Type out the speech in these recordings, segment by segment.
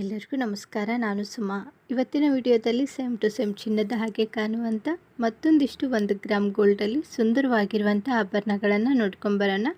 ಎಲ್ಲರಿಗೂ ನಮಸ್ಕಾರ. ನಾನು ಸುಮಾ. ಇವತ್ತಿನ ವಿಡಿಯೋದಲ್ಲಿ ಸೇಮ್ ಟು ಸೇಮ್ ಚಿನ್ನದ ಹಾಗೆ ಕಾಣುವಂಥ ಮತ್ತೊಂದಿಷ್ಟು ಒಂದು ಗ್ರಾಮ್ ಗೋಲ್ಡಲ್ಲಿ ಸುಂದರವಾಗಿರುವಂಥ ಆಭರಣಗಳನ್ನು ನೋಡ್ಕೊಂಬರೋಣ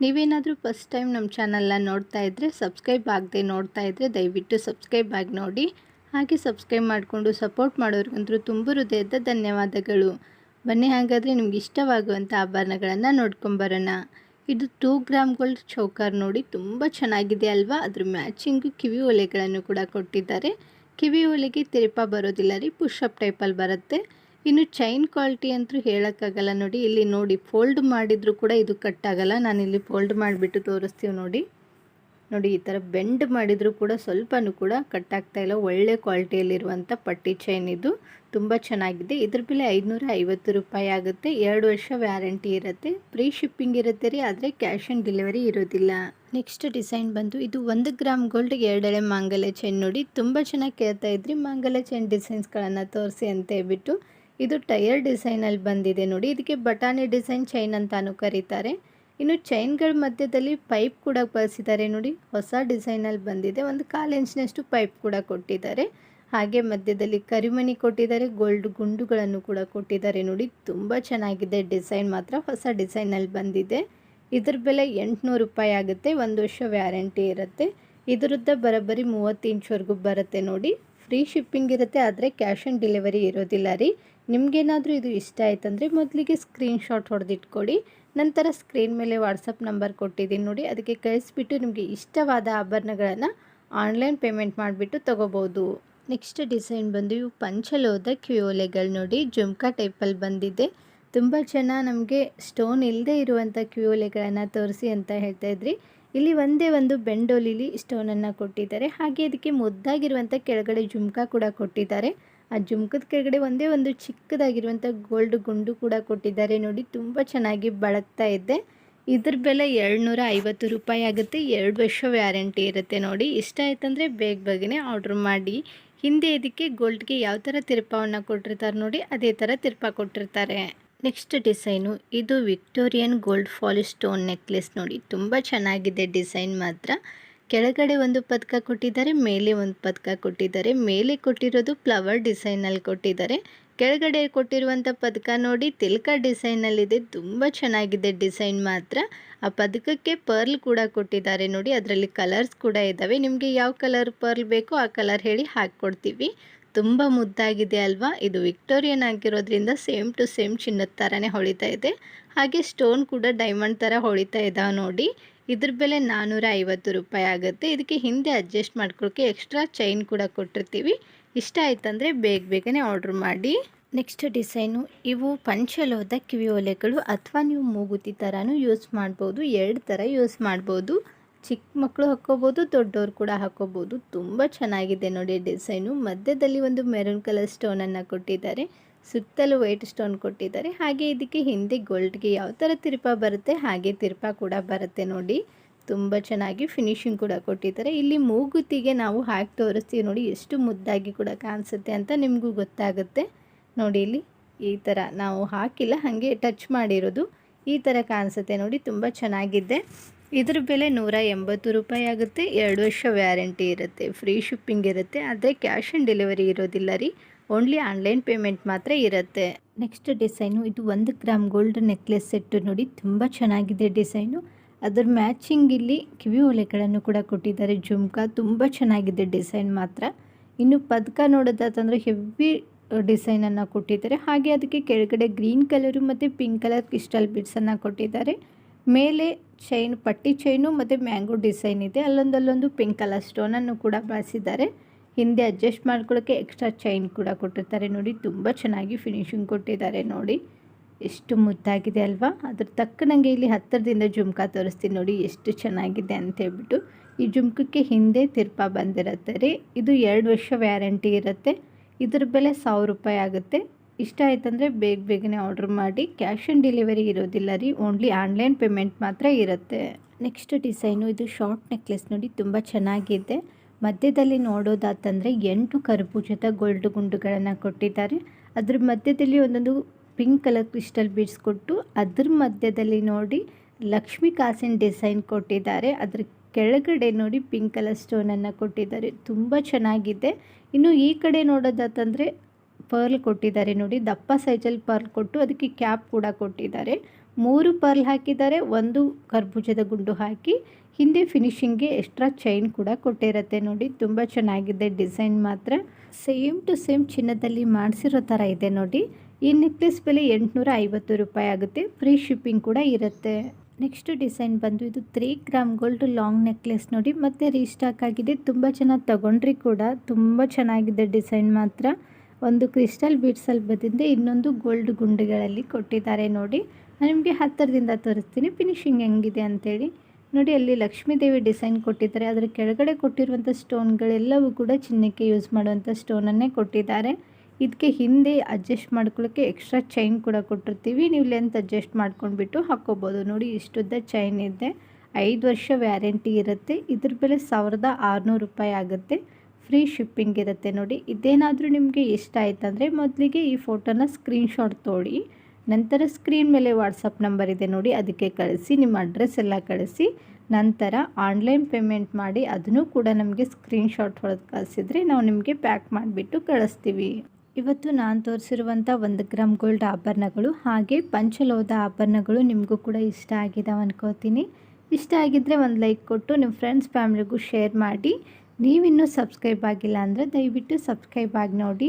ನೀವೇನಾದರೂ ಫಸ್ಟ್ ಟೈಮ್ ನಮ್ಮ ಚಾನಲ್ನ ನೋಡ್ತಾ ಇದ್ದರೆ ಸಬ್ಸ್ಕ್ರೈಬ್ ಆಗದೆ ನೋಡ್ತಾ ಇದ್ದರೆ ದಯವಿಟ್ಟು ಸಬ್ಸ್ಕ್ರೈಬ್ ಆಗಿ ನೋಡಿ. ಹಾಗೆ ಸಬ್ಸ್ಕ್ರೈಬ್ ಮಾಡಿಕೊಂಡು ಸಪೋರ್ಟ್ ಮಾಡೋರಿಗಂತೂ ತುಂಬ ಹೃದಯದ ಧನ್ಯವಾದಗಳು. ಬನ್ನಿ ಹಾಗಾದರೆ ನಿಮ್ಗೆ ಇಷ್ಟವಾಗುವಂಥ ಆಭರಣಗಳನ್ನು ನೋಡ್ಕೊಂಬರೋಣ ಇದು ಟೂ ಗ್ರಾಮ್ ಗೋಲ್ಡ್ ಚೌಕರ್ ನೋಡಿ ತುಂಬ ಚೆನ್ನಾಗಿದೆ ಅಲ್ವಾ? ಅದ್ರ ಮ್ಯಾಚಿಂಗು ಕಿವಿ ಒಲೆಗಳನ್ನು ಕೂಡ ಕೊಟ್ಟಿದ್ದಾರೆ. ಕಿವಿ ಒಲೆಗೆ ತಿರುಪ ಬರೋದಿಲ್ಲ ರೀ ಪುಷಪ್ ಟೈಪಲ್ಲಿ ಬರುತ್ತೆ. ಇನ್ನು ಚೈನ್ ಕ್ವಾಲಿಟಿ ಅಂತೂ ಹೇಳೋಕ್ಕಾಗಲ್ಲ ನೋಡಿ, ಇಲ್ಲಿ ನೋಡಿ ಫೋಲ್ಡ್ ಮಾಡಿದರೂ ಕೂಡ ಇದು ಕಟ್ಟಾಗಲ್ಲ ನಾನಿಲ್ಲಿ ಫೋಲ್ಡ್ ಮಾಡಿಬಿಟ್ಟು ತೋರಿಸ್ತೀವಿ ನೋಡಿ. ನೋಡಿ, ಈ ಥರ ಬೆಂಡ್ ಮಾಡಿದರೂ ಕೂಡ ಸ್ವಲ್ಪನೂ ಕೂಡ ಕಟ್ಟಾಗ್ತಾ ಇಲ್ಲ. ಒಳ್ಳೆ ಕ್ವಾಲಿಟಿಯಲ್ಲಿರುವಂಥ ಪಟ್ಟಿ ಚೈನ್ ಇದು. ತುಂಬ ಚೆನ್ನಾಗಿದೆ. ಇದ್ರ ಬೆಲೆ ಐದುನೂರ ಐವತ್ತು ರೂಪಾಯಿ ಆಗುತ್ತೆ. ಎರಡು ವರ್ಷ ವ್ಯಾರಂಟಿ ಇರುತ್ತೆ. ಫ್ರೀ ಶಿಪ್ಪಿಂಗ್ ಇರುತ್ತೆ ರೀ, ಆದರೆ ಕ್ಯಾಶ್ ಆನ್ ಡೆಲಿವರಿ ಇರೋದಿಲ್ಲ. ನೆಕ್ಸ್ಟ್ ಡಿಸೈನ್ ಬಂದು, ಇದು ಒಂದು ಗ್ರಾಮ್ ಗೋಲ್ಡ್ ಎರಡೆಳೆ ಮಾಂಗಲ್ಯ ಚೈನ್ ನೋಡಿ. ತುಂಬ ಚೆನ್ನಾಗಿ ಕೇಳ್ತಾ ಇದ್ರಿ. ಮಾಂಗಲ್ಯ ಚೈನ್ ಡಿಸೈನ್ಸ್ಗಳನ್ನು ತೋರಿಸಿ ಅಂತ ಹೇಳ್ಬಿಟ್ಟು, ಇದು ಟೈರ್ ಡಿಸೈನಲ್ಲಿ ಬಂದಿದೆ ನೋಡಿ. ಇದಕ್ಕೆ ಬಟಾಣಿ ಡಿಸೈನ್ ಚೈನ್ ಅಂತಾನು ಕರೀತಾರೆ. ಇನ್ನು ಚೈನ್ಗಳ ಮಧ್ಯದಲ್ಲಿ ಪೈಪ್ ಕೂಡ ಬಳಸಿದ್ದಾರೆ ನೋಡಿ. ಹೊಸ ಡಿಸೈನಲ್ಲಿ ಬಂದಿದೆ. ಒಂದು ಕಾಲು ಇಂಚಿನಷ್ಟು ಪೈಪ್ ಕೂಡ ಕೊಟ್ಟಿದ್ದಾರೆ. ಹಾಗೆ ಮಧ್ಯದಲ್ಲಿ ಕರಿಮಣಿ ಕೊಟ್ಟಿದ್ದಾರೆ. ಗೋಲ್ಡ್ ಗುಂಡುಗಳನ್ನು ಕೂಡ ಕೊಟ್ಟಿದ್ದಾರೆ ನೋಡಿ. ತುಂಬ ಚೆನ್ನಾಗಿದೆ ಡಿಸೈನ್ ಮಾತ್ರ. ಹೊಸ ಡಿಸೈನಲ್ಲಿ ಬಂದಿದೆ. ಇದ್ರ ಬೆಲೆ ಎಂಟುನೂರು ರೂಪಾಯಿ ಆಗುತ್ತೆ. ಒಂದು ವರ್ಷ ವ್ಯಾರಂಟಿ ಇರುತ್ತೆ. ಇದರದ್ದ ಬರೋಬ್ಬರಿ ಮೂವತ್ತು ಇಂಚ್ವರೆಗೂ ಬರುತ್ತೆ ನೋಡಿ. ಫ್ರೀ ಶಿಪ್ಪಿಂಗ್ ಇರುತ್ತೆ, ಆದರೆ ಕ್ಯಾಶ್ ಆನ್ ಡೆಲಿವರಿ ಇರೋದಿಲ್ಲ ರೀ. ನಿಮಗೇನಾದರೂ ಇದು ಇಷ್ಟ ಆಯ್ತಂದರೆ ಮೊದಲಿಗೆ ಸ್ಕ್ರೀನ್ಶಾಟ್ ಹೊಡೆದಿಟ್ಕೊಡಿ. ನಂತರ ಸ್ಕ್ರೀನ್ ಮೇಲೆ ವಾಟ್ಸಪ್ ನಂಬರ್ ಕೊಟ್ಟಿದ್ದೀನಿ ನೋಡಿ. ಅದಕ್ಕೆ ಕಳಿಸ್ಬಿಟ್ಟು ನಿಮಗೆ ಇಷ್ಟವಾದ ಆಭರಣಗಳನ್ನು ಆನ್ಲೈನ್ ಪೇಮೆಂಟ್ ಮಾಡಿಬಿಟ್ಟು ತೊಗೋಬೋದು. ನೆಕ್ಸ್ಟ್ ಡಿಸೈನ್ ಬಂದು ಇವು ಪಂಚಲೋದ ಕ್ಯೂಲೆಗಳು ನೋಡಿ. ಜುಮ್ಕಾ ಟೈಪಲ್ಲಿ ಬಂದಿದೆ. ತುಂಬ ಜನ ನಮಗೆ ಸ್ಟೋನ್ ಇಲ್ಲದೆ ಇರುವಂಥ ಕ್ಯೂಲೆಗಳನ್ನು ತೋರಿಸಿ ಅಂತ ಹೇಳ್ತಾ ಇದ್ರಿ. ಇಲ್ಲಿ ಒಂದೇ ಒಂದು ಬೆಂಡೋಲಿಲಿ ಸ್ಟೋನನ್ನು ಕೊಟ್ಟಿದ್ದಾರೆ. ಹಾಗೆ ಅದಕ್ಕೆ ಮುದ್ದಾಗಿರುವಂಥ ಕೆಳಗಡೆ ಜುಮ್ಕಾ ಕೂಡ ಕೊಟ್ಟಿದ್ದಾರೆ. ಆ ಜುಮ್ಕದ ಕೆಳಗಡೆ ಒಂದೇ ಒಂದು ಚಿಕ್ಕದಾಗಿರುವಂಥ ಗೋಲ್ಡ್ ಗುಂಡು ಕೂಡ ಕೊಟ್ಟಿದ್ದಾರೆ. ನೋಡಿ, ತುಂಬ ಚೆನ್ನಾಗಿ ಬಳಗ್ತಾ ಇದ್ದೆ ಇದ್ರ ಬೆಲೆ ಏಳ್ನೂರ ಐವತ್ತು ರೂಪಾಯಿ ಆಗುತ್ತೆ. ಎರಡು ವರ್ಷ ವ್ಯಾರಂಟಿ ಇರುತ್ತೆ ನೋಡಿ. ಇಷ್ಟ ಆಯ್ತಂದರೆ ಬೇಗ ಬೇಗನೆ ಆರ್ಡ್ರ್ ಮಾಡಿ. ಹಿಂದೆ ಇದಕ್ಕೆ ಗೋಲ್ಡ್ಗೆ ಯಾವ ಥರ ತಿರುಪವನ್ನು ಕೊಟ್ಟಿರ್ತಾರೆ ನೋಡಿ, ಅದೇ ಥರ ತಿರುಪ ಕೊಟ್ಟಿರ್ತಾರೆ. ನೆಕ್ಸ್ಟ್ ಡಿಸೈನು, ಇದು ವಿಕ್ಟೋರಿಯನ್ ಗೋಲ್ಡ್ ಫಾಲಿ ಸ್ಟೋನ್ ನೆಕ್ಲೆಸ್ ನೋಡಿ. ತುಂಬ ಚೆನ್ನಾಗಿದೆ ಡಿಸೈನ್ ಮಾತ್ರ. ಕೆಳಗಡೆ ಒಂದು ಪದಕ ಕೊಟ್ಟಿದ್ದಾರೆ, ಮೇಲೆ ಒಂದು ಪದಕ ಕೊಟ್ಟಿದ್ದಾರೆ. ಮೇಲೆ ಕೊಟ್ಟಿರೋದು ಫ್ಲವರ್ ಡಿಸೈನಲ್ಲಿ ಕೊಟ್ಟಿದ್ದಾರೆ. ಕೆಳಗಡೆ ಕೊಟ್ಟಿರುವಂಥ ಪದಕ ನೋಡಿ, ತಿಲ್ಕ ಡಿಸೈನಲ್ಲಿದೆ ತುಂಬ ಚೆನ್ನಾಗಿದೆ ಡಿಸೈನ್ ಮಾತ್ರ. ಆ ಪದಕಕ್ಕೆ ಪರ್ಲ್ ಕೂಡ ಕೊಟ್ಟಿದ್ದಾರೆ ನೋಡಿ, ಅದರಲ್ಲಿ ಕಲರ್ಸ್ ಕೂಡ ಇದ್ದಾವೆ. ನಿಮಗೆ ಯಾವ ಕಲರ್ ಪರ್ಲ್ ಬೇಕೋ ಆ ಕಲರ್ ಹೇಳಿ ಹಾಕ್ಕೊಡ್ತೀವಿ. ತುಂಬ ಮುದ್ದಾಗಿದೆ ಅಲ್ವಾ? ಇದು ವಿಕ್ಟೋರಿಯನ್ ಆಗಿರೋದ್ರಿಂದ ಸೇಮ್ ಟು ಸೇಮ್ ಚಿನ್ನದ ಥರನೇ ಹೊಳಿತಾ ಇದೆ. ಹಾಗೆ ಸ್ಟೋನ್ ಕೂಡ ಡೈಮಂಡ್ ಥರ ಹೊಳಿತಾ ಇದ್ದಾವೆ ನೋಡಿ. ಇದ್ರ ಬೆಲೆ ನಾನ್ನೂರ ಐವತ್ತು ರೂಪಾಯಿ ಆಗುತ್ತೆ. ಇದಕ್ಕೆ ಹಿಂದೆ ಅಡ್ಜಸ್ಟ್ ಮಾಡ್ಕೊಳ್ಳೋಕ್ಕೆ ಎಕ್ಸ್ಟ್ರಾ ಚೈನ್ ಕೂಡ ಕೊಟ್ಟಿರ್ತೀವಿ. ಇಷ್ಟ ಆಯ್ತಂದರೆ ಬೇಗ ಬೇಗನೆ ಆರ್ಡ್ರ್ ಮಾಡಿ. ನೆಕ್ಸ್ಟ್ ಡಿಸೈನು ಇವು ಪಂಚಲೋದ ಕಿವಿ ಒಲೆಗಳು ಅಥವಾ ನೀವು ಮೂಗುತಿ ಥರನೂ ಯೂಸ್ ಮಾಡ್ಬೋದು. ಎರಡು ಥರ ಯೂಸ್ ಮಾಡ್ಬೋದು. ಚಿಕ್ಕ ಮಕ್ಕಳು ಹಾಕ್ಕೋಬೋದು, ದೊಡ್ಡವ್ರು ಕೂಡ ಹಾಕ್ಕೋಬೋದು. ತುಂಬ ಚೆನ್ನಾಗಿದೆ ನೋಡಿ ಡಿಸೈನು ಮಧ್ಯದಲ್ಲಿ ಒಂದು ಮೆರೂನ್ ಕಲರ್ ಸ್ಟೋನನ್ನು ಕೊಟ್ಟಿದ್ದಾರೆ. ಸುತ್ತಲೂ ವೈಟ್ ಸ್ಟೋನ್ ಕೊಟ್ಟಿದ್ದಾರೆ. ಹಾಗೆ ಇದಕ್ಕೆ ಹಿಂದೆ ಗೋಲ್ಡ್ಗೆ ಯಾವ ಥರ ತಿರುಪ ಬರುತ್ತೆ, ಹಾಗೆ ತಿರುಪ ಕೂಡ ಬರುತ್ತೆ ನೋಡಿ. ತುಂಬ ಚೆನ್ನಾಗಿ ಫಿನಿಶಿಂಗ್ ಕೂಡ ಕೊಟ್ಟಿದ್ದಾರೆ. ಇಲ್ಲಿ ಮೂಗುತಿಗೆ ನಾವು ಹಾಕಿ ತೋರಿಸ್ತೀವಿ ನೋಡಿ, ಎಷ್ಟು ಮುದ್ದಾಗಿ ಕೂಡ ಕಾಣಿಸುತ್ತೆ ಅಂತ ನಿಮಗೂ ಗೊತ್ತಾಗುತ್ತೆ. ನೋಡಿ ಇಲ್ಲಿ ಈ ಥರ ನಾವು ಹಾಕಿಲ್ಲ, ಹಾಗೆ ಟಚ್ ಮಾಡಿರೋದು. ಈ ಥರ ಕಾಣಿಸುತ್ತೆ ನೋಡಿ, ತುಂಬ ಚೆನ್ನಾಗಿದೆ. ಇದ್ರ ಬೆಲೆ ನೂರ ಎಂಬತ್ತು ರೂಪಾಯಿ ಆಗುತ್ತೆ. ಎರಡು ವರ್ಷ ವ್ಯಾರಂಟಿ ಇರುತ್ತೆ ಫ್ರೀ ಶಿಪ್ಪಿಂಗ್ ಇರುತ್ತೆ. ಆದರೆ ಕ್ಯಾಶ್ ಆನ್ ಡೆಲಿವರಿ ಇರೋದಿಲ್ಲ ರೀ. ಓನ್ಲಿ ಆನ್ಲೈನ್ ಪೇಮೆಂಟ್ ಮಾತ್ರ ಇರುತ್ತೆ. ನೆಕ್ಸ್ಟ್ ಡಿಸೈನು, ಇದು ಒಂದು ಗ್ರಾಮ್ ಗೋಲ್ಡ್ ನೆಕ್ಲೆಸ್ ಸೆಟ್ಟು ನೋಡಿ, ತುಂಬ ಚೆನ್ನಾಗಿದೆ ಡಿಸೈನು. ಅದರ ಮ್ಯಾಚಿಂಗ್ ಇಲ್ಲಿ ಕಿವಿ ಒಲೆಗಳನ್ನು ಕೂಡ ಕೊಟ್ಟಿದ್ದಾರೆ. ಜುಮ್ಕಾ, ತುಂಬ ಚೆನ್ನಾಗಿದೆ ಡಿಸೈನ್ ಮಾತ್ರ. ಇನ್ನು ಪದಕ ನೋಡೋದಾತಂದರೆ ಹೆವಿ ಡಿಸೈನನ್ನು ಕೊಟ್ಟಿದ್ದಾರೆ. ಹಾಗೆ ಅದಕ್ಕೆ ಕೆಳಗಡೆ ಗ್ರೀನ್ ಕಲರು ಮತ್ತು ಪಿಂಕ್ ಕಲರ್ ಕ್ರಿಸ್ಟಲ್ ಬಿಡ್ಸನ್ನು ಕೊಟ್ಟಿದ್ದಾರೆ. ಮೇಲೆ ಚೈನ್, ಪಟ್ಟಿ ಚೈನು ಮತ್ತು ಮ್ಯಾಂಗೋ ಡಿಸೈನ್ ಇದೆ. ಅಲ್ಲೊಂದಲ್ಲೊಂದು ಪಿಂಕ್ ಕಲರ್ ಸ್ಟೋನನ್ನು ಕೂಡ ಬಳಸಿದ್ದಾರೆ. ಹಿಂದೆ ಅಡ್ಜಸ್ಟ್ ಮಾಡ್ಕೊಳ್ಳೋಕ್ಕೆ ಎಕ್ಸ್ಟ್ರಾ ಚೈನ್ ಕೂಡ ಕೊಟ್ಟಿರ್ತಾರೆ ನೋಡಿ, ತುಂಬ ಚೆನ್ನಾಗಿ ಫಿನಿಶಿಂಗ್ ಕೊಟ್ಟಿದ್ದಾರೆ ನೋಡಿ. ಎಷ್ಟು ಮುದ್ದಾಗಿದೆ ಅಲ್ವಾ? ಅದ್ರ ತಕ್ಕನಂಗೆ ಇಲ್ಲಿ ಹತ್ತಿರದಿಂದ ಜುಮ್ಕ ತೋರಿಸ್ತೀನಿ ನೋಡಿ ಎಷ್ಟು ಚೆನ್ನಾಗಿದೆ ಅಂತ ಹೇಳ್ಬಿಟ್ಟು. ಈ ಜುಮ್ಕಕ್ಕೆ ಹಿಂದೆ ತಿರ್ಪ ಬಂದಿರುತ್ತೆ. ರೀ ಇದು ಎರಡು ವರ್ಷ ವ್ಯಾರಂಟಿ ಇರುತ್ತೆ. ಇದ್ರ ಬೆಲೆ ಸಾವಿರ ರೂಪಾಯಿ ಆಗುತ್ತೆ. ಇಷ್ಟ ಆಯ್ತಂದರೆ ಬೇಗ ಬೇಗನೆ ಆರ್ಡ್ರ್ ಮಾಡಿ. ಕ್ಯಾಶ್ ಆನ್ ಡೆಲಿವರಿ ಇರೋದಿಲ್ಲ ರೀ. ಓನ್ಲಿ ಆನ್ಲೈನ್ ಪೇಮೆಂಟ್ ಮಾತ್ರ ಇರುತ್ತೆ. ನೆಕ್ಸ್ಟ್ ಡಿಸೈನು ಇದು ಶಾರ್ಟ್ ನೆಕ್ಲೆಸ್ ನೋಡಿ, ತುಂಬ ಚೆನ್ನಾಗಿದೆ. ಮಧ್ಯದಲ್ಲಿ ನೋಡೋದಾತಂದರೆ ಎಂಟು ಕರ್ಬೂಜದ ಗೋಲ್ಡ್ ಗುಂಡುಗಳನ್ನು ಕೊಟ್ಟಿದ್ದಾರೆ. ಅದ್ರ ಮಧ್ಯದಲ್ಲಿ ಒಂದೊಂದು ಪಿಂಕ್ ಕಲರ್ ಕ್ರಿಸ್ಟಲ್ ಬೀಡ್ಸ್ ಕೊಟ್ಟು ಅದ್ರ ಮಧ್ಯದಲ್ಲಿ ನೋಡಿ ಲಕ್ಷ್ಮಿ ಕಾಸಿನ ಡಿಸೈನ್ ಕೊಟ್ಟಿದ್ದಾರೆ. ಅದ್ರ ಕೆಳಗಡೆ ನೋಡಿ ಪಿಂಕ್ ಕಲರ್ ಸ್ಟೋನನ್ನು ಕೊಟ್ಟಿದ್ದಾರೆ. ತುಂಬ ಚೆನ್ನಾಗಿದೆ. ಇನ್ನು ಈ ಕಡೆ ನೋಡೋದಾತಂದರೆ ಪರ್ಲ್ ಕೊಟ್ಟಿದ್ದಾರೆ ನೋಡಿ. ದಪ್ಪ ಸೈಜಲ್ಲಿ ಪರ್ಲ್ ಕೊಟ್ಟು ಅದಕ್ಕೆ ಕ್ಯಾಪ್ ಕೂಡ ಕೊಟ್ಟಿದ್ದಾರೆ. ಮೂರು ಪರ್ಲ್ ಹಾಕಿದ್ದಾರೆ. ಒಂದು ಕರ್ಬೂಜದ ಗುಂಡು ಹಾಕಿ ಹಿಂದೆ ಫಿನಿಶಿಂಗ್ಗೆ ಎಕ್ಸ್ಟ್ರಾ ಚೈನ್ ಕೂಡ ಕೊಟ್ಟಿರುತ್ತೆ ನೋಡಿ. ತುಂಬ ಚೆನ್ನಾಗಿದೆ ಡಿಸೈನ್ ಮಾತ್ರ. ಸೇಮ್ ಟು ಸೇಮ್ ಚಿನ್ನದಲ್ಲಿ ಮಾಡಿಸಿರೋ ಥರ ಇದೆ ನೋಡಿ. ಈ ನೆಕ್ಲೆಸ್ ಬೆಲೆ ಎಂಟುನೂರ ಐವತ್ತು ರೂಪಾಯಿ ಆಗುತ್ತೆ. ಫ್ರೀ ಶಿಪ್ಪಿಂಗ್ ಕೂಡ ಇರುತ್ತೆ. ನೆಕ್ಸ್ಟ್ ಡಿಸೈನ್ ಬಂದು ಇದು three gram gold long necklace ನೋಡಿ. ಮತ್ತೆ ರೀಸ್ಟಾಕ್ ಆಗಿದೆ. ತುಂಬ ಚೆನ್ನಾಗಿ ತಗೊಂಡ್ರಿ ಕೂಡ. ತುಂಬ ಚೆನ್ನಾಗಿದೆ ಡಿಸೈನ್ ಮಾತ್ರ. ಒಂದು ಕ್ರಿಸ್ಟಲ್ ಬೀಡ್ಸಲ್ಲಿ ಬಂದಿದ್ದೆ ಇನ್ನೊಂದು ಗೋಲ್ಡ್ ಗುಂಡುಗಳಲ್ಲಿ ಕೊಟ್ಟಿದ್ದಾರೆ ನೋಡಿ. ನಾನು ನಿಮಗೆ ಹತ್ತಿರದಿಂದ ತೋರಿಸ್ತೀನಿ. ಫಿನಿಶಿಂಗ್ ಹೆಂಗಿದೆ ಅಂತೇಳಿ. ನೋಡಿ, ಅಲ್ಲಿ ಲಕ್ಷ್ಮೀದೇವಿ ಡಿಸೈನ್ ಕೊಟ್ಟಿದ್ದಾರೆ. ಅದರ ಕೆಳಗಡೆ ಕೊಟ್ಟಿರುವಂಥ ಸ್ಟೋನ್ಗಳೆಲ್ಲವೂ ಕೂಡ ಚಿನ್ನಕ್ಕೆ ಯೂಸ್ ಮಾಡುವಂಥ ಸ್ಟೋನನ್ನೇ ಕೊಟ್ಟಿದ್ದಾರೆ. ಇದಕ್ಕೆ ಹಿಂದೆ ಅಡ್ಜಸ್ಟ್ ಮಾಡ್ಕೊಳ್ಳೋಕ್ಕೆ ಎಕ್ಸ್ಟ್ರಾ ಚೈನ್ ಕೂಡ ಕೊಟ್ಟಿರ್ತೀವಿ. ನೀವು ಲೆಂತ್ ಅಡ್ಜಸ್ಟ್ ಮಾಡ್ಕೊಂಡ್ಬಿಟ್ಟು ಹಾಕ್ಕೋಬೋದು. ನೋಡಿ, ಇಷ್ಟುದ್ದ ಚೈನ್ ಇದೆ. ಐದು ವರ್ಷ ವ್ಯಾರಂಟಿ ಇರುತ್ತೆ. ಇದ್ರ ಬೆಲೆ ಸಾವಿರದ ಆರುನೂರು ರೂಪಾಯಿ ಆಗುತ್ತೆ. ಫ್ರೀ ಶಿಪ್ಪಿಂಗ್ ಇರುತ್ತೆ ನೋಡಿ. ಇದೇನಾದರೂ ನಿಮಗೆ ಇಷ್ಟ ಆಯ್ತಂದರೆ ಮೊದಲಿಗೆ ಈ ಫೋಟೋನ ಸ್ಕ್ರೀನ್ಶಾಟ್ ತೊಗೊಳ್ಳಿ ನಂತರ ಸ್ಕ್ರೀನ್ ಮೇಲೆ ವಾಟ್ಸಪ್ ನಂಬರ್ ಇದೆ ನೋಡಿ, ಅದಕ್ಕೆ ಕಳಿಸಿ, ನಿಮ್ಮ ಅಡ್ರೆಸ್ ಎಲ್ಲ ಕಳಿಸಿ, ನಂತರ ಆನ್ಲೈನ್ ಪೇಮೆಂಟ್ ಮಾಡಿ, ಅದನ್ನು ಕೂಡ ನಮಗೆ ಸ್ಕ್ರೀನ್ಶಾಟ್ ಹೊಡೆದು ಕಳಿಸಿದ್ರೆ ನಾವು ನಿಮಗೆ ಪ್ಯಾಕ್ ಮಾಡಿಬಿಟ್ಟು ಕಳಿಸ್ತೀವಿ. ಇವತ್ತು ನಾನು ತೋರಿಸಿರುವಂಥ ಒಂದು ಗ್ರಾಮ್ ಗೋಲ್ಡ್ ಆಭರಣಗಳು, ಹಾಗೆ ಪಂಚಲೋದ ಆಭರಣಗಳು ನಿಮಗೂ ಕೂಡ ಇಷ್ಟ ಆಗಿದಾವೆ ಅನ್ಕೋತೀನಿ. ಇಷ್ಟ ಆಗಿದ್ದರೆ ಒಂದು ಲೈಕ್ ಕೊಟ್ಟು ನಿಮ್ಮ ಫ್ರೆಂಡ್ಸ್, ಫ್ಯಾಮಿಲಿಗೂ ಶೇರ್ ಮಾಡಿ. ನೀವಿನ್ನೂ ಸಬ್ಸ್ಕ್ರೈಬ್ ಆಗಿಲ್ಲ ಅಂದರೆ ದಯವಿಟ್ಟು ಸಬ್ಸ್ಕ್ರೈಬ್ ಆಗಿ ನೋಡಿ.